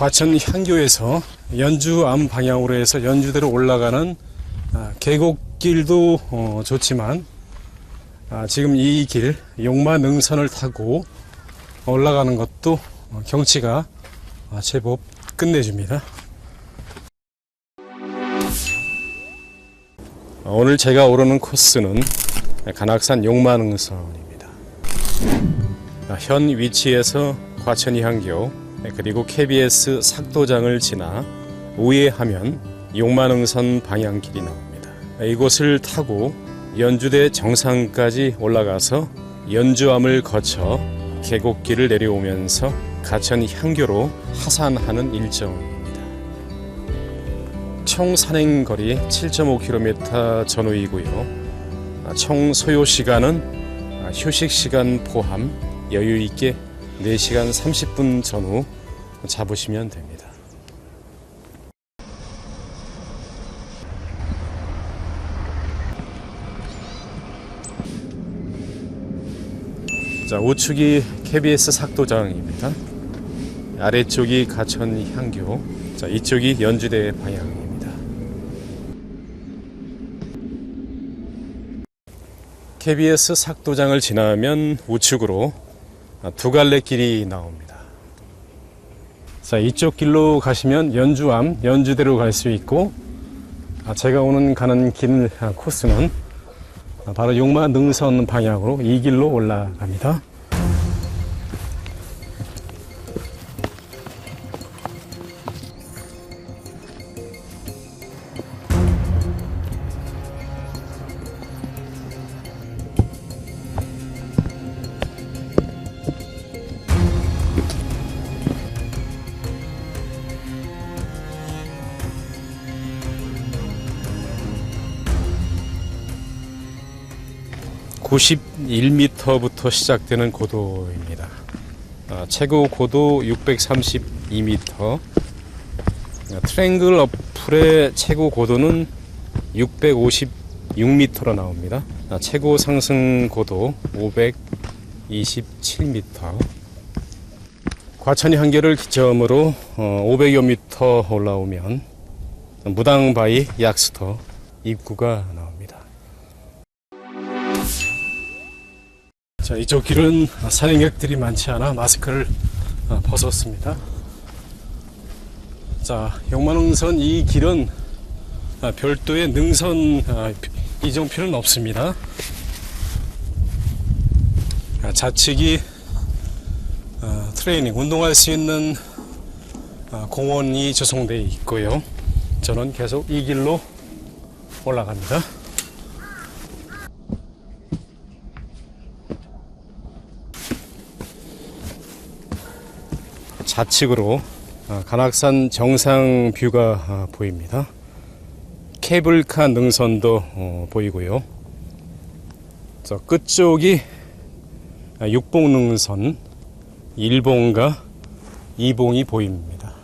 과천 향교에서 연주 암 방향으로 해서 연주대로 올라가는 아, 계곡길도 어, 좋지만 아, 지금 이 길 용마 능선을 타고 올라가는 것도 어, 경치가 아, 제법 끝내줍니다. 어, 오늘 제가 오르는 코스는 간악산 용마능선입니다. 아, 현 위치에서 과천이 향교 그리고 KBS 삭도장을 지나 우회하면 용마능선 방향길이 나옵니다. 이곳을 타고 연주대 정상까지 올라가서 연주암을 거쳐 계곡길을 내려오면서 가천 향교로 하산하는 일정입니다. 총 산행 거리 7.5km 전후이고요. 아, 총 소요 시간은 아, 휴식 시간 포함 여유 있게 4시간 30분 전후 잡으시면 됩니다. 자, 우측이 KBS 삭도장입니다. 아래쪽이 가천 향교, 자, 이쪽이 연주대 방향입니다. KBS 삭도장을 지나면 우측으로 두 갈래 길이 나옵니다. 자, 이쪽 길로 가시면 연주암, 연주대로 갈 수 있고, 아, 제가 오는 가는 길 아, 코스는 아, 바로 용마 능선 방향으로 이 길로 올라갑니다. (91m부터) 시작되는 고도입니다. 아, 최고 고도 (632m) 아, 트랭글 어플의 최고 고도는 656m로 나옵니다. 아, 최고 상승 고도 527m 과천이 한계를 기점으로 500여 미터 올라오면 무당바위 약수터 입구가 나옵니다. 자, 이쪽 길은 산행객들이 많지 않아 마스크를 어, 벗었습니다. 자, 용만능선 이 길은 아, 별도의 능선 아, 이정표는 없습니다. 아, 좌측이 어, 트레이닝 운동할 수 있는 어, 공원이 조성되어 있고요. 저는 계속 이 길로 올라갑니다. 좌측으로 어, 간악산 정상 뷰가 어, 보입니다. 케이블카 능선도 어, 보이고요. 저 끝쪽이 아, 육봉능선 1봉과 2봉이 보입니다.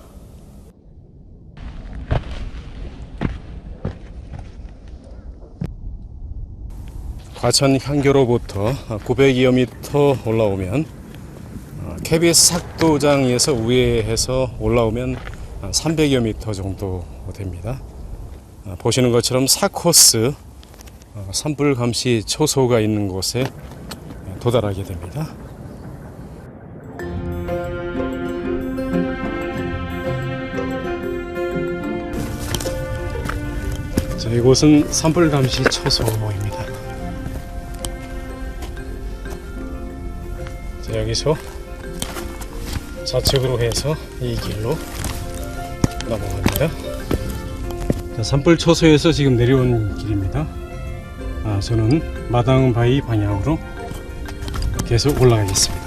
과천 향교로부터 900여 미터 올라오면 어, KBS 삭도장에서 우회해서 올라오면 300여 미터 정도 됩니다. 어, 보시는 것처럼 4코스 어, 산불감시 초소가 있는 곳에 도달하게 됩니다. 자, 이곳은 산불감시 초소입니다. 자, 여기서 좌측으로 해서 이 길로 넘어갑니다. 자, 산불 초소에서 지금 내려온 길입니다. 아, 저는 마당바위 방향으로 계속 올라가겠습니다.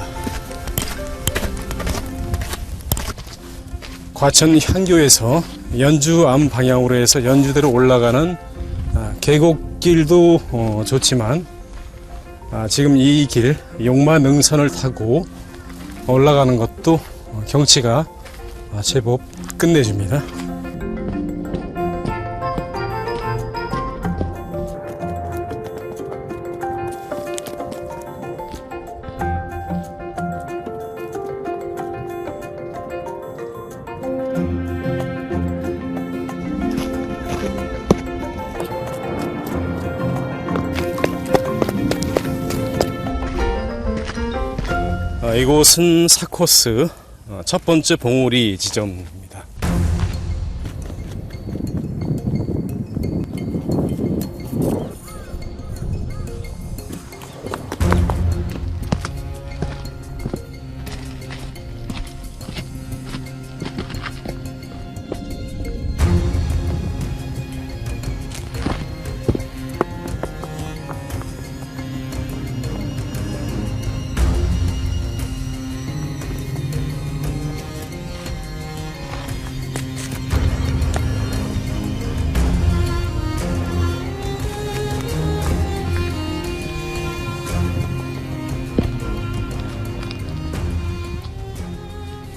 과천 향교에서 연주암 방향으로 해서 연주대로 올라가는 아, 계곡길도 어, 좋지만 아, 지금 이 길 용마 능선을 타고 올라가는 것도 어, 어, 경치가 아, 제법 끝내줍니다. 아, 이곳은 사코스 첫 번째 봉우리 지점입니다.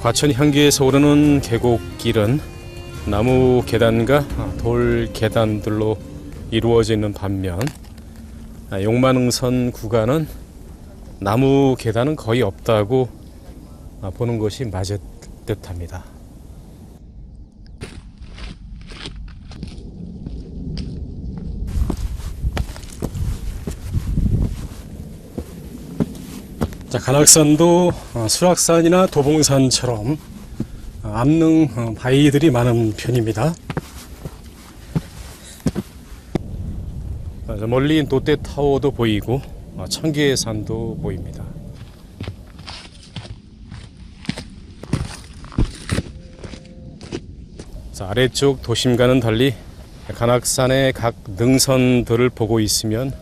과천 향기에서 오르는 계곡길은 나무 계단과 돌 계단들로 이루어져 있는 반면 아, 용만응선 구간은 나무 계단은 거의 없다고 아, 보는 것이 맞을 듯합니다. 자, 간악산도 어, 수락산이나 도봉산처럼 어, 암릉 어, 바위들이 많은 편입니다. 멀리 롯데타워도 보이고 어, 청계산도 보입니다. 자, 아래쪽 도심과는 달리 간악산의 각 능선들을 보고 있으면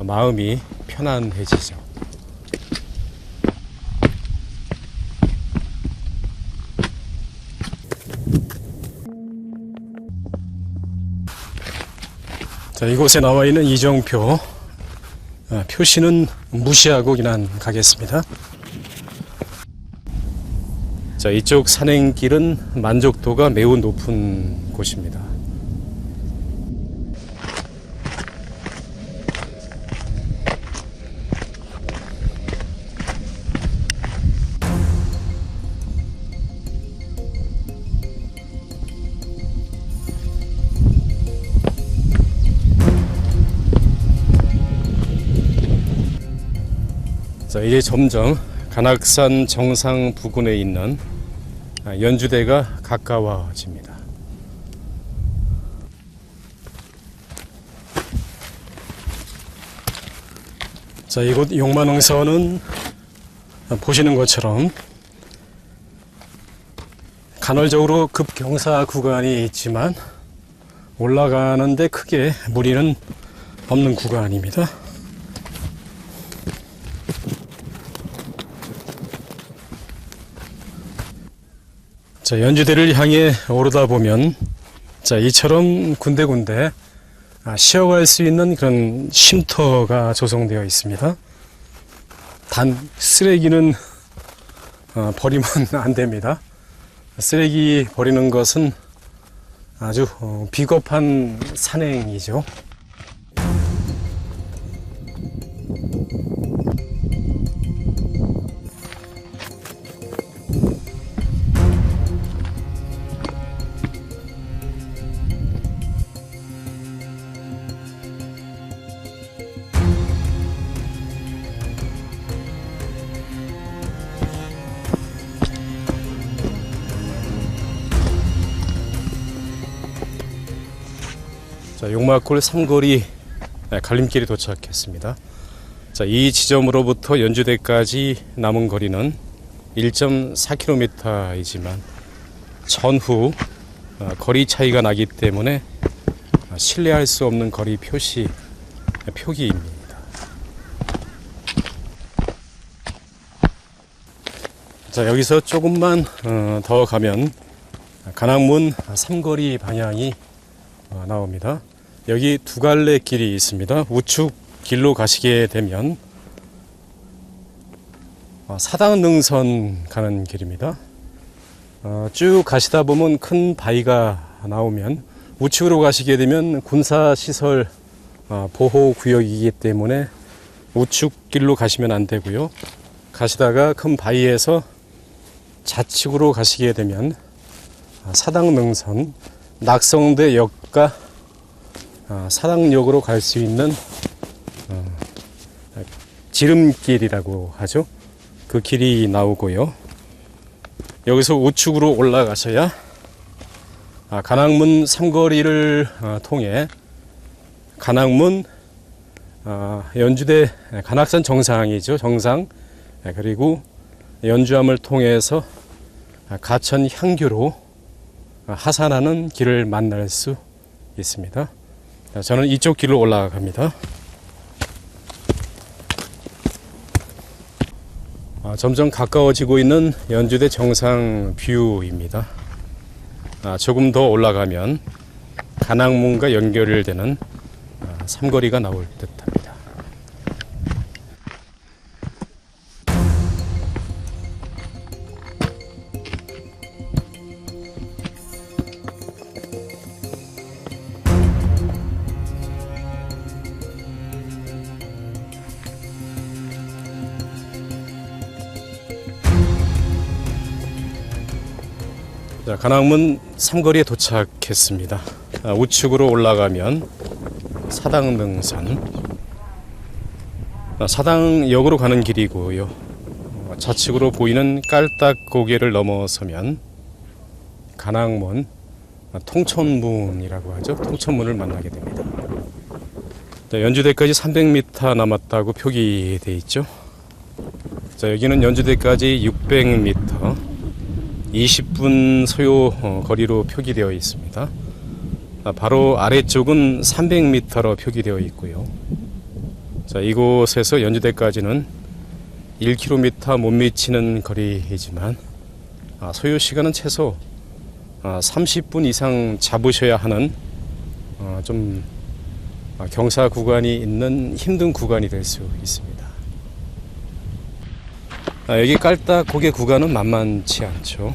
마음이 편안해지죠. 자, 이곳에 나와 있는 이정표 아, 표시는 무시하고 그냥 가겠습니다. 자, 이쪽 산행길은 만족도가 매우 높은 곳입니다. 자, 이제 점점 간악산 정상 부근에 있는 아, 연주대가 가까워집니다. 자, 이곳 용만응선은 보시는 것처럼 간헐적으로 급경사 구간이 있지만 올라가는데 크게 무리는 없는 구간입니다. 자, 연주대를 향해 오르다 보면 자, 이처럼 군데군데 아, 쉬어갈 수 있는 그런 쉼터가 조성되어 있습니다. 단 쓰레기는 어, 버리면 안 됩니다. 쓰레기 버리는 것은 아주 어, 비겁한 산행이죠. 용마골 삼거리 네, 갈림길에 도착했습니다. 자, 이 지점으로부터 연주대까지 남은 거리는 1.4km이지만 전후 어, 거리 차이가 나기 때문에 어, 신뢰할 수 없는 거리 표시 표기입니다. 자, 여기서 조금만 어, 더 가면 간악문 삼거리 방향이 어, 나옵니다. 여기 두 갈래 길이 있습니다. 우측 길로 가시게 되면 어, 사당능선 가는 길입니다. 어, 쭉 가시다 보면 큰 바위가 나오면 우측으로 가시게 되면 군사시설 어, 보호구역이기 때문에 우측 길로 가시면 안 되고요. 가시다가 큰 바위에서 좌측으로 가시게 되면 아, 사당능선 낙성대 역과 아, 사당역으로 갈 수 있는 어, 지름길이라고 하죠. 그 길이 나오고요. 여기서 우측으로 올라가셔야 아, 간악문 삼거리를 어, 통해 간악문 아, 연주대 간악산 정상이죠 정상 네, 그리고 연주함을 통해서 아, 가천 향교로 아, 하산하는 길을 만날 수 있습니다. 자, 저는 이쪽 길로 올라갑니다. 아, 점점 가까워지고 있는 연주대 정상 뷰입니다. 아, 조금 더 올라가면 간악문과 연결되는 아, 삼거리가 나올 듯합니다. 자, 간악문 삼거리에 도착했습니다. 아, 우측으로 올라가면 사당능선, 아, 사당역으로 가는 길이고요. 어, 좌측으로 보이는 깔딱 고개를 넘어서면 간악문 아, 통천문이라고 하죠. 통천문을 만나게 됩니다. 자, 연주대까지 300m 남았다고 표기돼 있죠. 자, 여기는 연주대까지 600m. 20분 소요 어, 거리로 표기되어 있습니다. 아, 바로 아래쪽은 300m로 표기되어 있고요. 자, 이곳에서 연주대까지는 1km 못 미치는 거리이지만 아, 소요 시간은 최소 아, 30분 이상 잡으셔야 하는 어, 좀 아, 경사 구간이 있는 힘든 구간이 될 수 있습니다. 아, 여기 깔딱 고개 구간은 만만치 않죠.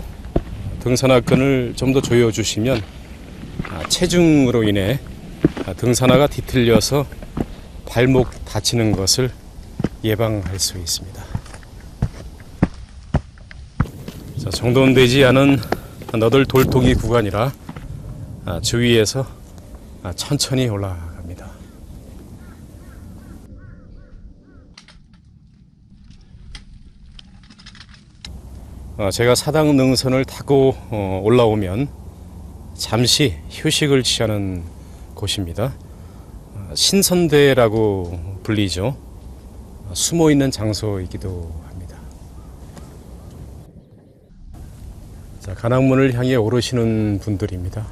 등산화끈을 좀 더 조여주시면 아, 체중으로 인해 아, 등산화가 뒤틀려서 발목 다치는 것을 예방할 수 있습니다. 자, 정돈되지 않은 너덜 돌통이 구간이라 아, 주위에서 아, 천천히 올라갑니다. 어, 제가 사당 능선을 타고 어, 올라오면 잠시 휴식을 취하는 곳입니다. 어, 신선대라고 불리죠. 어, 숨어 있는 장소이기도 합니다. 자, 간악문을 향해 오르시는 분들입니다.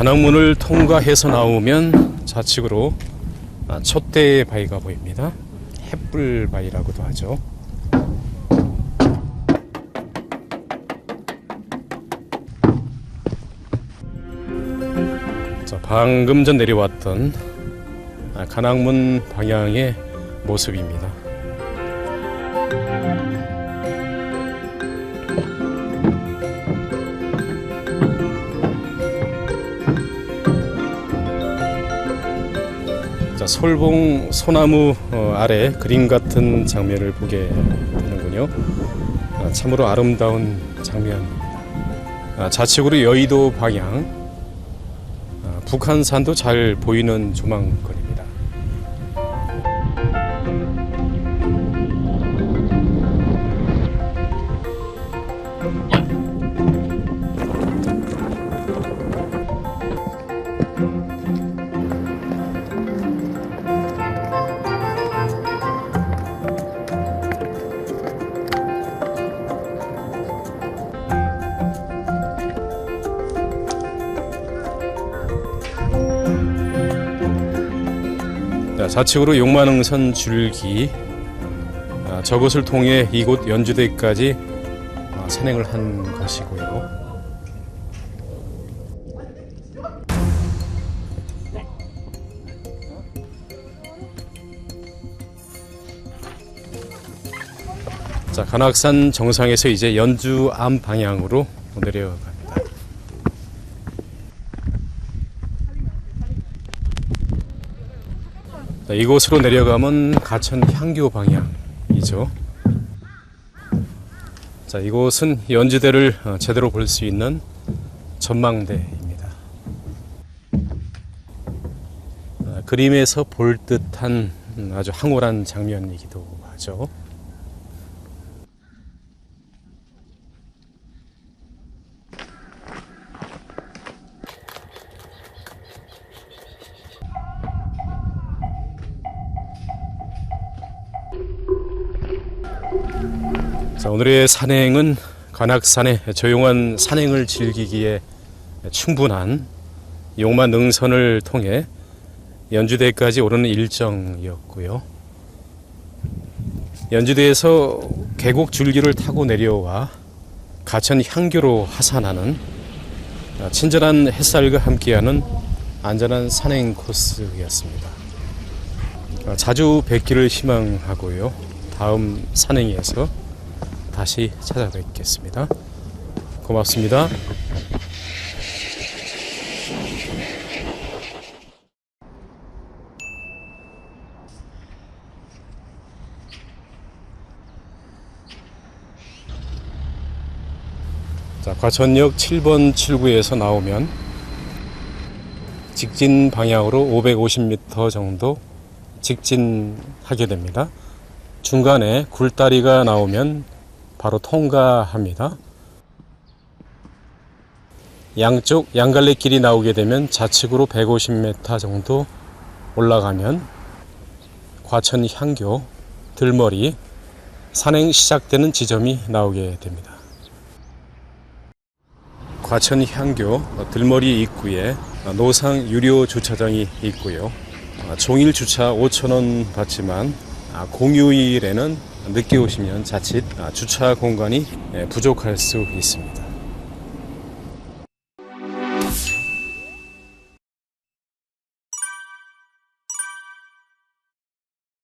자, 간악문을 통과해서 나오면 좌측으로 아, 촛대 바위가 보입니다. 햇불 바위라고도 하죠. 자, 방금 전 내려왔던 아, 간악문 방향의 모습입니다. 솔봉 소나무 어, 아래 그림 같은 장면을 보게 되는군요. 아, 참으로 아름다운 장면입니다. 아, 좌측으로 여의도 방향 아, 북한산도 잘 보이는 조망거리 좌측으로 용만흥선 줄기 아, 저것을 통해 이곳 연주대까지 아, 산행을 한 것이고요. 자, 관악산 정상에서 이제 연주암 방향으로 내려갑니다. 자, 이곳으로 내려가면 가천 향교 방향이죠. 자, 이곳은 연주대를 어, 제대로 볼 수 있는 전망대입니다. 아, 그림에서 볼 듯한 음, 아주 황홀한 장면이기도 하죠. 자, 오늘의 산행은 관악산의 조용한 산행을 즐기기에 충분한 용만 능선을 통해 연주대까지 오르는 일정이었고요. 연주대에서 계곡 줄기를 타고 내려와 가천 향교로 하산하는 친절한 햇살과 함께하는 안전한 산행 코스였습니다. 자주 뵙기를 희망하고요. 다음 산행에서 다시 찾아뵙겠습니다. 고맙습니다. 자, 과천역 7번 출구에서 나오면 직진 방향으로 550m 정도 직진하게 됩니다. 중간에 굴다리가 나오면 바로 통과합니다. 양쪽 양갈래 길이 나오게 되면 좌측으로 150m 정도 올라가면 과천 향교 들머리 산행 시작되는 지점이 나오게 됩니다. 과천 향교 들머리 입구에 노상 유료 주차장이 있고요. 종일 주차 5,000원 받지만 아, 공휴일에는 늦게 오시면 자칫 아, 주차 공간이 예, 부족할 수 있습니다.